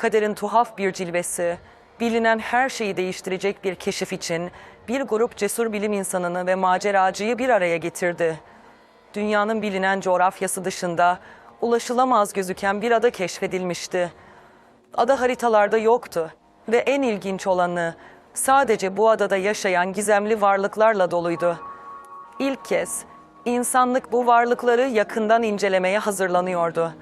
Kaderin tuhaf bir cilvesi, bilinen her şeyi değiştirecek bir keşif için bir grup cesur bilim insanını ve maceracıyı bir araya getirdi. Dünyanın bilinen coğrafyası dışında ulaşılamaz gözüken bir ada keşfedilmişti. Ada haritalarda yoktu ve en ilginç olanı sadece bu adada yaşayan gizemli varlıklarla doluydu. İlk kez insanlık bu varlıkları yakından incelemeye hazırlanıyordu.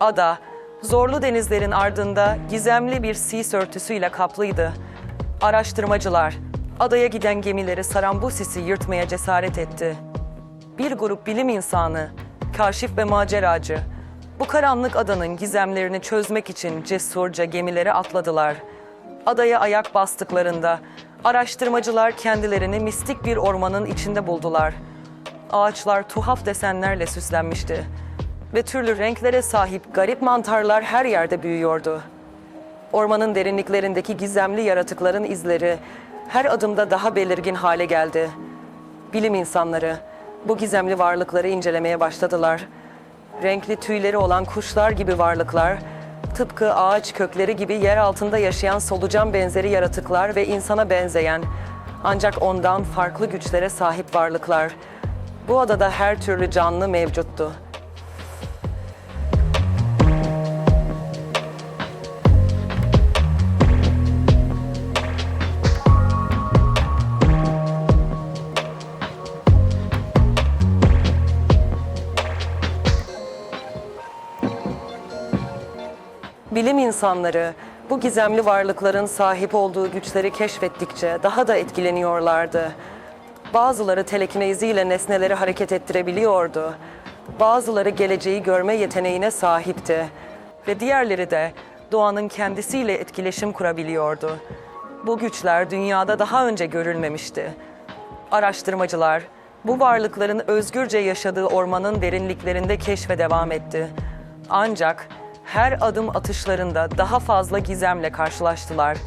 Ada, zorlu denizlerin ardında gizemli bir sis örtüsüyle kaplıydı. Araştırmacılar, adaya giden gemileri saran bu sisi yırtmaya cesaret etti. Bir grup bilim insanı, kaşif ve maceracı, bu karanlık adanın gizemlerini çözmek için cesurca gemilere atladılar. Adaya ayak bastıklarında araştırmacılar kendilerini mistik bir ormanın içinde buldular. Ağaçlar tuhaf desenlerle süslenmişti ve türlü renklere sahip garip mantarlar her yerde büyüyordu. Ormanın derinliklerindeki gizemli yaratıkların izleri her adımda daha belirgin hale geldi. Bilim insanları bu gizemli varlıkları incelemeye başladılar. Renkli tüyleri olan kuşlar gibi varlıklar, tıpkı ağaç kökleri gibi yer altında yaşayan solucan benzeri yaratıklar ve insana benzeyen ancak ondan farklı güçlere sahip varlıklar. Bu adada her türlü canlı mevcuttu. Bilim insanları bu gizemli varlıkların sahip olduğu güçleri keşfettikçe daha da etkileniyorlardı. Bazıları telekineziyle nesneleri hareket ettirebiliyordu. Bazıları geleceği görme yeteneğine sahipti. Ve diğerleri de doğanın kendisiyle etkileşim kurabiliyordu. Bu güçler dünyada daha önce görülmemişti. Araştırmacılar bu varlıkların özgürce yaşadığı ormanın derinliklerinde keşfe devam etti. Ancak her adım atışlarında daha fazla gizemle karşılaştılar.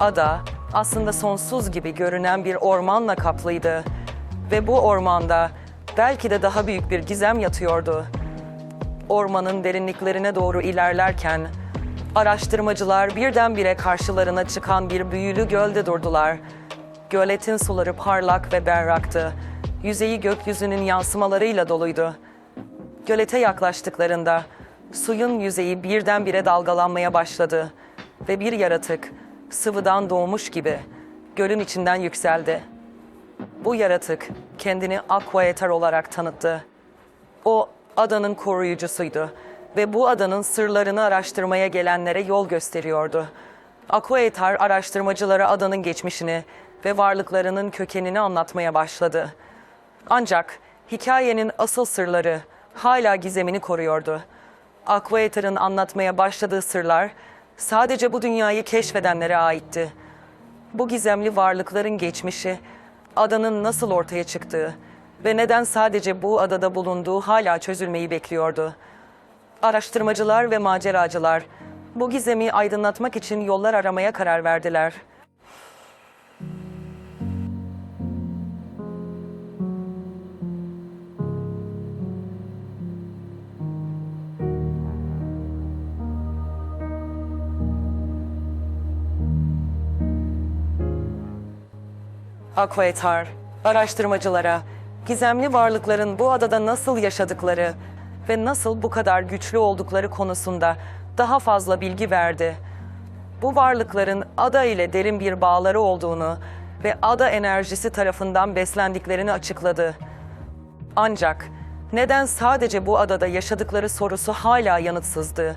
Ada aslında sonsuz gibi görünen bir ormanla kaplıydı ve bu ormanda belki de daha büyük bir gizem yatıyordu. Ormanın derinliklerine doğru ilerlerken araştırmacılar birdenbire karşılarına çıkan bir büyülü gölde durdular. Göletin suları parlak ve berraktı. Yüzeyi gökyüzünün yansımalarıyla doluydu. Gölete yaklaştıklarında suyun yüzeyi birdenbire dalgalanmaya başladı ve bir yaratık sıvıdan doğmuş gibi gölün içinden yükseldi. Bu yaratık kendini Aquaetar olarak tanıttı. O adanın koruyucusuydu ve bu adanın sırlarını araştırmaya gelenlere yol gösteriyordu. Aquaetar araştırmacılara adanın geçmişini ve varlıklarının kökenini anlatmaya başladı. Ancak hikayenin asıl sırları hala gizemini koruyordu. Aquaetar'ın anlatmaya başladığı sırlar sadece bu dünyayı keşfedenlere aitti. Bu gizemli varlıkların geçmişi, adanın nasıl ortaya çıktığı ve neden sadece bu adada bulunduğu hala çözülmeyi bekliyordu. Araştırmacılar ve maceracılar bu gizemi aydınlatmak için yollar aramaya karar verdiler. Aquaetar, araştırmacılara, gizemli varlıkların bu adada nasıl yaşadıkları ve nasıl bu kadar güçlü oldukları konusunda daha fazla bilgi verdi. Bu varlıkların ada ile derin bir bağları olduğunu ve ada enerjisi tarafından beslendiklerini açıkladı. Ancak neden sadece bu adada yaşadıkları sorusu hala yanıtsızdı.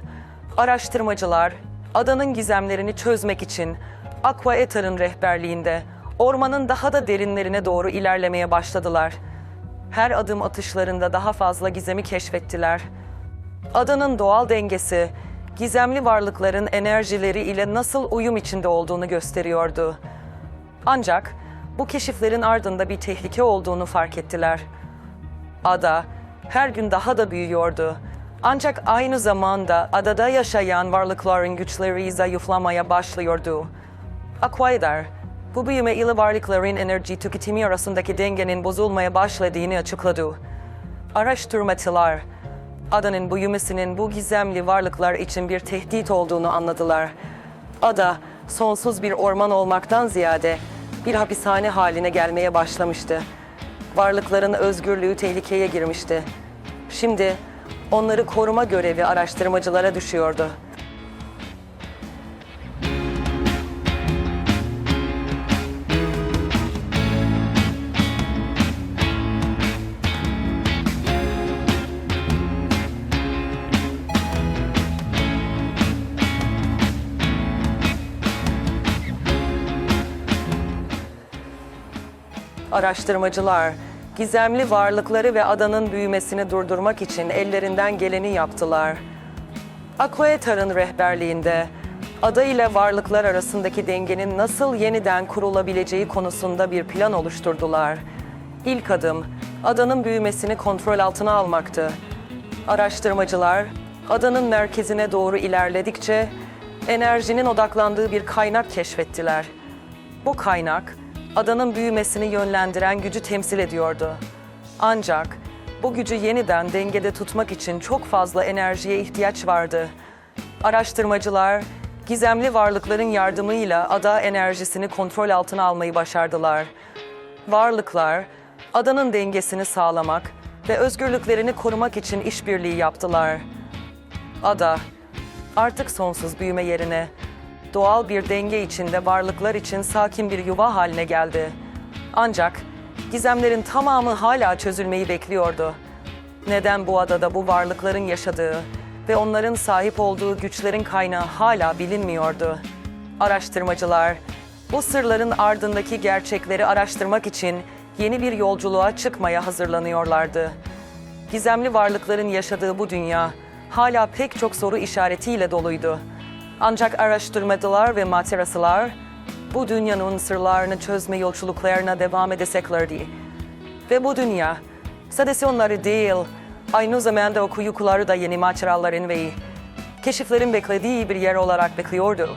Araştırmacılar adanın gizemlerini çözmek için Aquaetar'ın rehberliğinde ormanın daha da derinlerine doğru ilerlemeye başladılar. Her adım atışlarında daha fazla gizemi keşfettiler. Adanın doğal dengesi, gizemli varlıkların enerjileri ile nasıl uyum içinde olduğunu gösteriyordu. Ancak bu keşiflerin ardında bir tehlike olduğunu fark ettiler. Ada her gün daha da büyüyordu. Ancak aynı zamanda adada yaşayan varlıkların güçleri zayıflamaya başlıyordu. Aquaedar, bu büyüme ile varlıkların enerji tüketimi arasındaki dengenin bozulmaya başladığını açıkladı. Araştırmacılar, adanın büyümesinin bu gizemli varlıklar için bir tehdit olduğunu anladılar. Ada sonsuz bir orman olmaktan ziyade bir hapishane haline gelmeye başlamıştı. Varlıkların özgürlüğü tehlikeye girmişti. Şimdi onları koruma görevi araştırmacılara düşüyordu. Araştırmacılar gizemli varlıkları ve adanın büyümesini durdurmak için ellerinden geleni yaptılar. Aquatar'ın rehberliğinde ada ile varlıklar arasındaki dengenin nasıl yeniden kurulabileceği konusunda bir plan oluşturdular. İlk adım adanın büyümesini kontrol altına almaktı. Araştırmacılar adanın merkezine doğru ilerledikçe enerjinin odaklandığı bir kaynak keşfettiler. Bu kaynak adanın büyümesini yönlendiren gücü temsil ediyordu. Ancak bu gücü yeniden dengede tutmak için çok fazla enerjiye ihtiyaç vardı. Araştırmacılar gizemli varlıkların yardımıyla ada enerjisini kontrol altına almayı başardılar. Varlıklar adanın dengesini sağlamak ve özgürlüklerini korumak için işbirliği yaptılar. Ada artık sonsuz büyüme yerine doğal bir denge içinde varlıklar için sakin bir yuva haline geldi. Ancak gizemlerin tamamı hala çözülmeyi bekliyordu. Neden bu adada bu varlıkların yaşadığı ve onların sahip olduğu güçlerin kaynağı hala bilinmiyordu. Araştırmacılar bu sırların ardındaki gerçekleri araştırmak için yeni bir yolculuğa çıkmaya hazırlanıyorlardı. Gizemli varlıkların yaşadığı bu dünya hala pek çok soru işaretiyle doluydu. Ancak araştırmacılar ve materasılar bu dünyanın sırlarını çözme yolculuklarına devam edeceklerdi. Ve bu dünya sadece onları değil, aynı zamanda okuyucuları da yeni maceraların ve keşiflerin beklediği bir yer olarak bekliyordu.